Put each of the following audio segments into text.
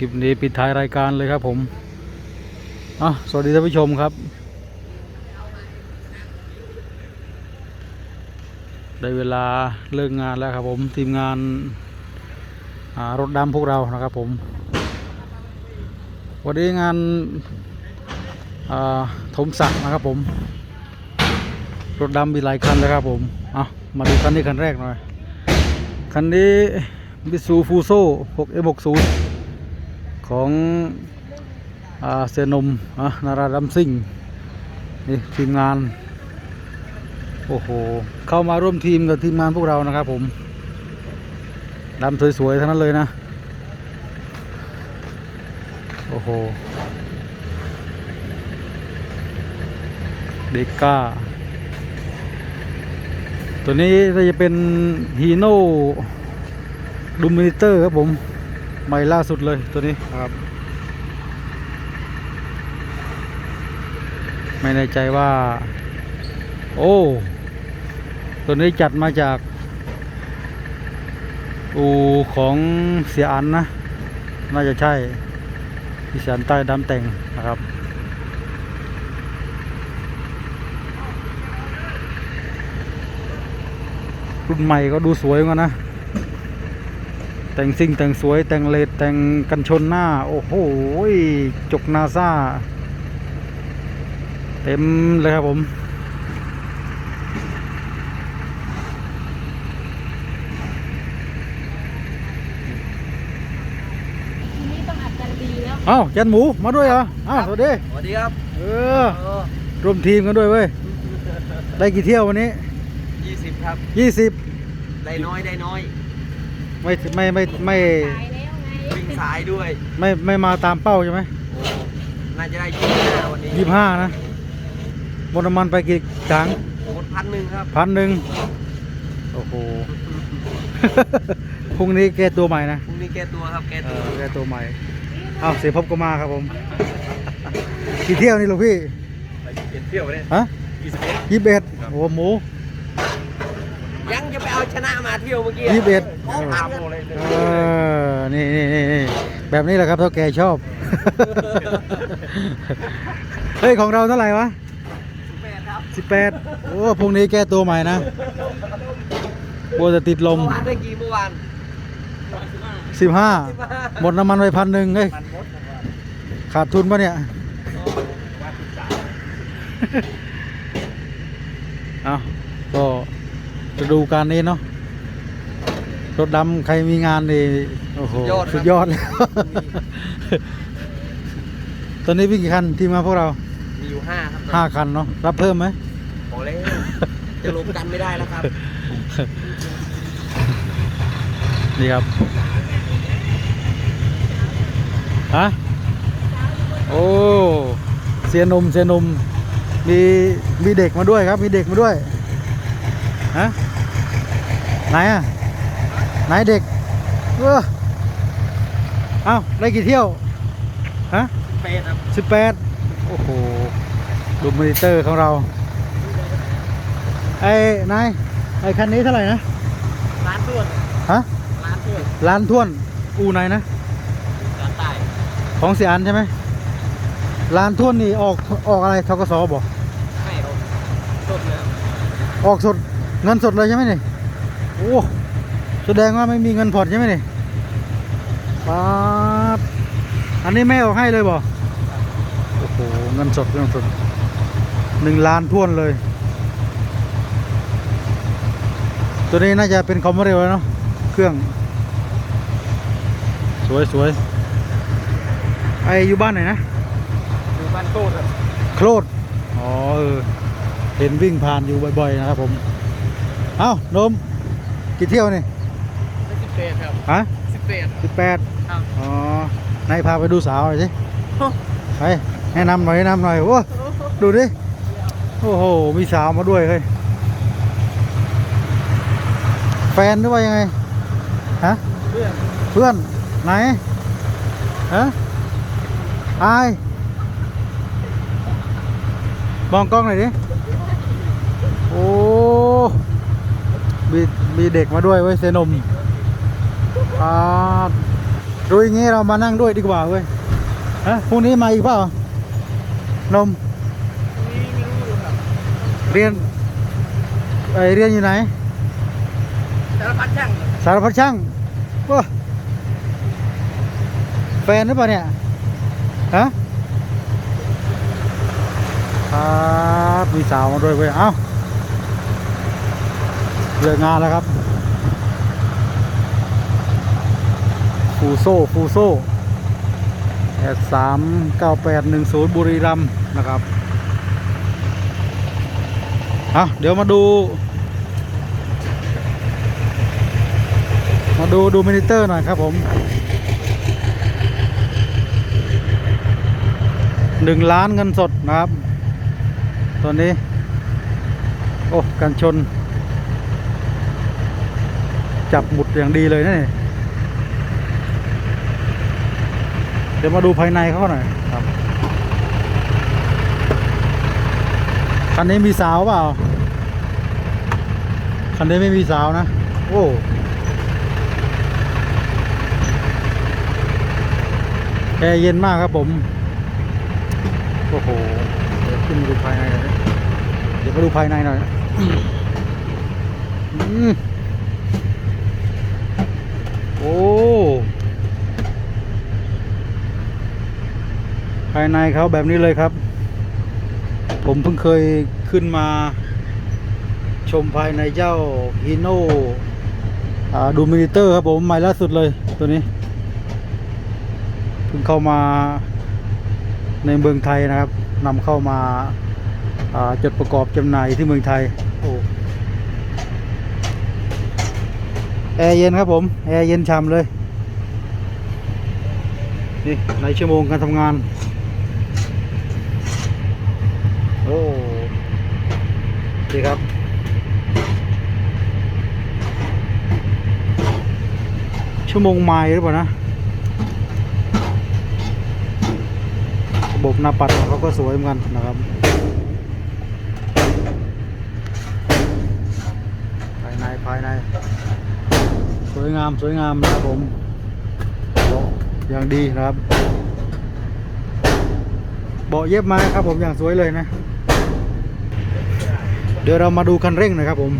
คลิปนี้ปิดท้ายรายการเลยครับผมอะสวัสดีท่านผู้ชมครับ ได้เวลาเลิกงานแล้วครับผมทีมงานารถดำพวกเรานะครับผม วันนี้งานาถมสักนะครับผม รถดำมีหลายคันเลยครับผมอะมาดูคันนี้คันแรกหน่อย คันนี้มิซูฟูโซ่ 6M60 ของเซยนมอะนาราดัมซิงนี่ทีมงาน โอ้โห เข้ามาร่วมทีมกับทีมงานพวกเรานะครับผมดำสวยๆทั้งนั้นเลยนะ โอ้โห เด็กก้า ตัวนี้จะเป็นฮีโน่ดูมิเตอร์ครับผม ใหม่ล่าสุดเลยตัวนี้นะครับ ไม่แน่ใจว่า โอ้ ตัวนี้จัดมาจาก อูของเสียอันนะ น่าจะใช่ที่เสียอันใต้ดำแต่งนะครับรุ่นใหม่ก็ดูสวยเหมือนกันนะ แต่งซิ่งแต่งสวยแต่งเลดแต่งกันชนหน้า โอ้โหจกนาซาเต็มเลยครับผมทีนี้ต้องอัดกันดีแล้วเอ้าจันหมูมาด้วยเหรออ้าวสวัสดี สวัสดีครับ เออร่วมทีมกันด้วยเว้ย ได้กี่เที่ยววันนี้ยี่สิบครับยี่สิบได้น้อยได้น้อย ไม่ไม่ไม่ไม่ตายแล้วไงวิ่งสายด้วย ไม่ไม่มาตามเป้าใช่ไหมโอ้น่าจะได้ยี่สิบห้าวันนี้ยี่ห้านะหมดน้ำมันไปกี่ถังหมดพันหนึ่งครับพันหนึ่งโอ้โห พรุ่งนี้แก้ตัวใหม่นะพรุ่งนี้แก้ตัวครับแก้เอตัวอแก้ตัวใหม่อ้าวเสียพบก็มาครับผมกี่เที่ยวนี่ลูกพี่เปลี่ยนเที่ยวเนี่ยฮะยี่สิบเอ็ดยี่สิบเอ็ดโอ้โหหมูยัง จะไปเอาชนะมาเที่ยวเมื่อกี้ยี่สิบเอ็ดโอ้ตามเลยเออนี่นี่นี่นี่แบบนี้แหละครับเท่าแกชอบ เฮ้ย ของเราเท่าไหร่วะแปดครับสิบแปดโอ้พรุ่งนี้แก้ตัวใหม่นะกลัวจะติดลมเมื่อวานได้กี่เมื่อวานสิบห้าหมดน้ำมันไปพันหนึ่งเฮ้ยพันมดขาดทุนปะเนี่ยวันที่สามเอา ก็จะดูการนี้เนาะรถดำใครมีงานนี่โอ้โหสุดยอดแล้วตอนนี้วิ่งกี่คันทีมงานพวกเรามีอยู่ห้าครับห้าคันเนาะรับเพิ่มไหม พอแล้ว จะลงกันไม่ได้แล้วครับ นี่ครับ ฮะ โอ้ เสียหนมเสียหนมมีมีเด็กมาด้วยครับ มีเด็กมาด้วย ฮะ ไหนอะไหนเด็กเออเอ้าได้กี่เที่ยวฮะเปดครับสิบแปดโอ้โหดูมอนิเตอร์ของเราไอ้นายไอ้คันนี้เท่าไหร่นะร้านต้วนฮะร้านต้วนร้านท่วน อูไหนนะร้านใต้ของเสียอันใช่ไหมร้านท่วนนี่ออกออกอะไรทกสบอกไม่เอาสดเลยออกสดเงินสดเลยใช่ไหมนี่ โอ้แสดงว่าไม่มีเงินผ่อนใช่ไหมนี่ป๊าบอันนี้แม่ออกให้เลยบอกโอ้โหเงินสดเงินสดหนึ่งล้านท่วนเลย ตัวนี้น่าจะเป็นคอมเมอร์เร็วแล้วเนาะเครื่อง สวยสวยไออยู่บ้านไหนนะอยู่บ้านโต้ครับโครดอ๋อเออเห็นวิ่งผ่านอยู่บ่อยๆนะครับผม เอ้าโนม กี่เที่ยวนี่สิบแปดครับฮะสิบแปดสิบแปดครับอ๋อนายพาไปดูสาวหน่อยสิไปแนะนำหน่อยแนะนำหน่อยโอ้ดูดิโอ้โหมีสาวมาด้วยเฮ้ยแฟนหรือว่ายังไงฮะเพื่อนเพื่อนไหนฮะอายมองกล้องหน่อยดิ โอ้ มีมีเด็กมาด้วยเว้ยเซนมอ่ารู้อย่างงี้เรามานั่งด้วยดีกว่าเว้ยฮะพรุ่งนี้มาอีกเปล่านมเรียนไอเรียนอยู่ไหน สารพัดช่างสารพัดช่างว้าแฟนหรือเปล่าเนี่ยฮะครับมีสาวมาด้วยเว้ยเอ้า เลิกงานแล้วครับ ฟูโซ่ฟูโซ่แอดสามเก้าแปดหนึ่งศูนย์บุรีรัมย์นะครับเอาเดี๋ยวมาดู มาดูดูมินิเตอร์หน่อยครับผมหนึ่งล้านเงินสดนะครับตอนนี้ โอ้ กันชน จับหมุดอย่างดีเลยนะนี่เดี๋ยวมาดูภายในเขาหน่อยครับคันนี้มีสาวเปล่าคันนี้ไม่มีสาวนะ โอ้แอร์เย็นมากครับผม โอ้โห เดี๋ยวขึ้นมาดูภายในหน่อยเดี๋ยวมาดูภายในหน่อยอืม โอ้ ภายในเขาแบบนี้เลยครับ ผมเพิ่งเคยขึ้นมา ชมภายในเจ้าฮีโน่ดูมินิเตอร์ครับผมใหม่ล่าสุดเลยตัวนี้ เพิ่งเข้ามาในเมืองไทยนะครับนำเข้ามาาจดประกอบจำหน่ายที่เมืองไทยโอ้ แอร์เย็นครับผม แอร์เย็นฉ่ำเลย นี่ในชั่วโมงการทำงาน โอ้ดีครับ ชั่วโมงไมล์หรือเปล่านะ ระบบหน้าปัดเขาก็สวยเหมือนกันนะครับ ภายในภายใน ส วยงามสวยงามนะครับผมเบาอย่างดีครับเบาะเย็บมาครับผมอย่างสวยเลยนะ เดี๋ยวเรามาดูคันเร่งหนะครับผม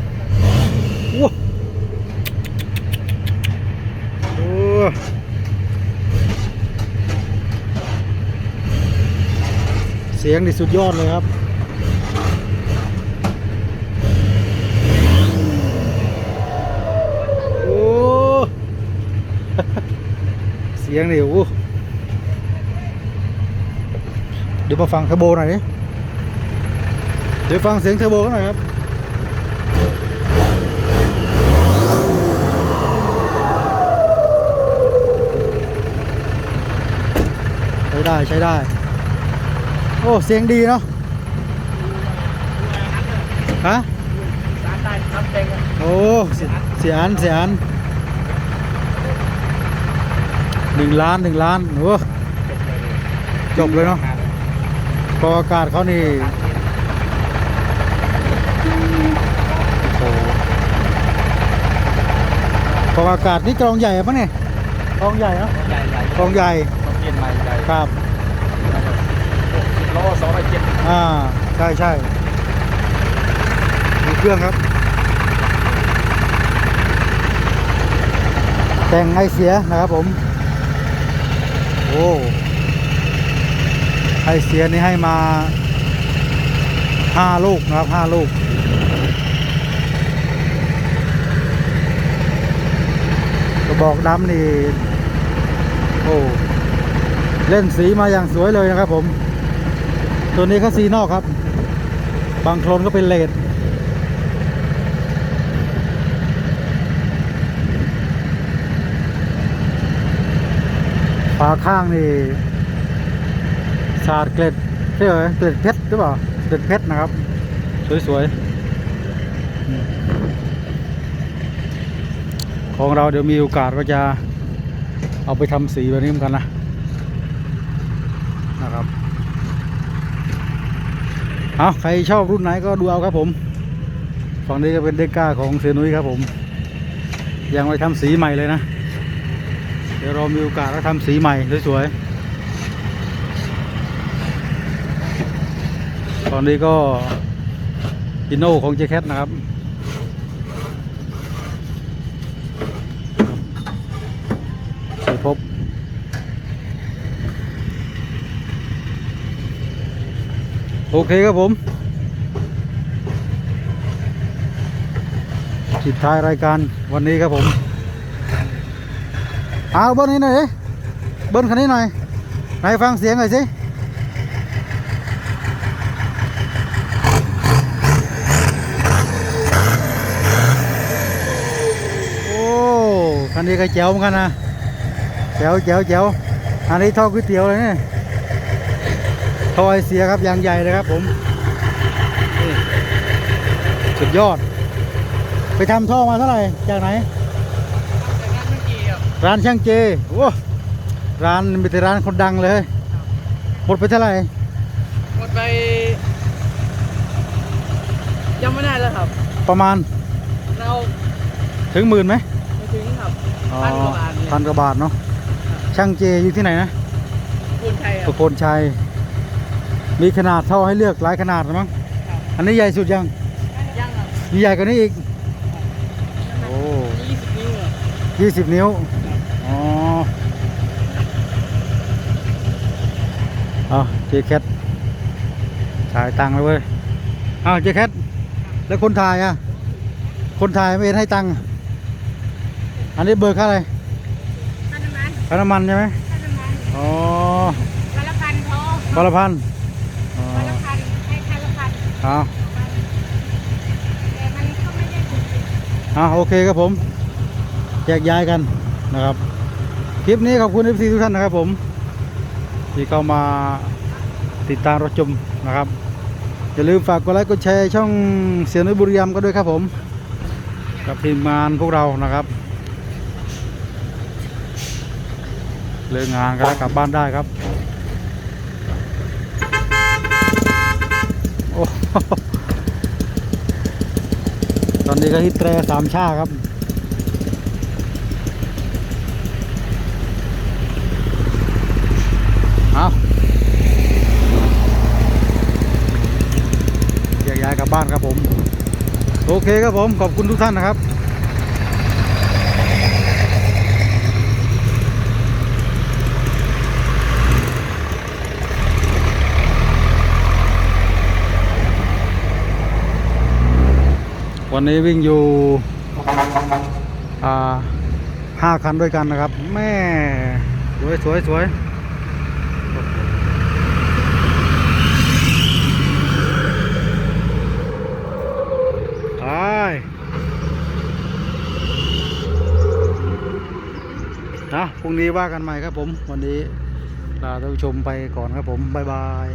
ว้าวโอ้เสียงนี่สุดยอดเลยครับ สียงนี่โอ้เดี๋ยวมาฟังเทอร์โบหน่อยดิเดี๋ยวฟังเสียงเทอร์โบกันหน่อยครับใช้ได้ใช้ได้ โอ้เสียงดีเนาะฮะสารได้ทำเต็งอะโอ้เสียเสียอันเสียอัน หนึ่งล้านหนึ่งล้านโอ้จบเลยเนาะกองอากาศเขานี่โอ้โหกองอากาศนี่กรองใหญ่ปะเนี่ยกรองใหญ่เนาะใหญ่ใหญ่กรองใหญ่ต้องเปลี่ยนใหม่ใหญ่ครับล้อสองร้อยเจ็ดอ่าใช่ใช่มีเครื่องครับ แต่งไอเสียนะครับผม โอ้ไอเสียนี่ให้มาห้าลูกนะครับห้าลูก กระบอกดำนี่ โอ้ เล่นสีมาอย่างสวยเลยนะครับผม ตัวนี้ก็สีนอกครับ บางโคลนก็เป็นเลด ฝาข้างนี่สาดเกล็ดใช่ไหมเกล็ดเพชรหรือเปล่าเกล็ดเพชรนะครับ สวยๆ ของเราเดี๋ยวมีโอกาสก็จะเอาไปทำสีแบบนี้เหมือนกันนะนะครับเอาใครชอบรุ่นไหนก็ดูเอาครับผม ฝั่งนี้ก็เป็นเด็กก้าของเสียนุ้ยครับผม ยังไปทำสีใหม่เลยนะ ดี๋ยวเดี๋ยวเรามีโอกาสแล้วทำสีใหม่สวยๆ ตอนนี้ก็อินโนของเจแคทนะครับ สีพบโอเคครับผมปิดท้ายรายการวันนี้ครับผม เอาเบิ้ลนี้หน่อยดิเบิ้ลคันนี้หน่อยไหนฟังเสียงหน่อยสิโอ้คันนี้ก็แจ๋วเหมือนกันนะแจ๋วแจ๋วแจ๋วอันนี้ท่อก๋วยเตี๋ยวเลยเนี่ยท่อไอเสียครับยางใหญ่เลยครับผมสุดยอด ไปทำท่อมาเท่าไหร่ จากไหน ร้านช่างเจโอ้ร้านมีแต่ร้านคนดังเลย หมดไปเท่าไหร่ หมดไป ยังไม่ได้แล้วครับ ประมาณ เราถึงหมื่นไหมไม่ถึงครับอ๋อพันกว่าบาทเนี่ยพันกว่าบาทเนาะช่างเจอยู่ที่ไหนนะคุณชัยคสุรับโคนชัยมีขนาดเท่าให้เลือกหลายขนาดนะมั้งครับอันนี้ใหญ่สุดยังยังครับมีใหญ่กว่านี้อีกโอ้ยี่สิบนิ้วอะยี่สิบนิ้ว อ๋อ เอาเจแคทถ่ายตังค์เลยเว้ยเอาเจแคทแล้วคนถ่ายอะ คนถ่ายไม่เห็นให้ตังค์อันนี้เบอร์ค่าอะไรค่าน้ำมันค่าน้ำมันใช่ไหมค่าน้ำมันอ๋อวันละพันพอคนละพันอ๋อวันละพันให้คันละพันเอาแต่มันก็ไม่ได้ถูกเอาโอเคครับผมแยกย้ายกันนะครับ คลิปนี้ขอบคุณ FC ทุกท่านนะครับผม ที่เข้ามา ติดตามรับชมนะครับอย่าลืมฝากกดไลค์กดแชร์ช่องเสียนุบุรีรัมก็ด้วยครับผมกับทีมงานพวกเรานะครับเลิกงานก็กลับบ้านได้ครับโอ้ตอนนี้ก็ฮิตแตรสามชาครับ เอาแยกย้ายกลั บ้านครับผม โอเคครับผมขอบคุณทุกท่านนะครับวันนี้วิ่งอยู่ห้าคันด้วยกันนะครับ แม่ สวยสวยสวยไปนะ พรุ่งนี้ว่ากันใหม่ครับผม วันนี้ลาท่านผู้ชมไปก่อนครับผม บ๊ายบาย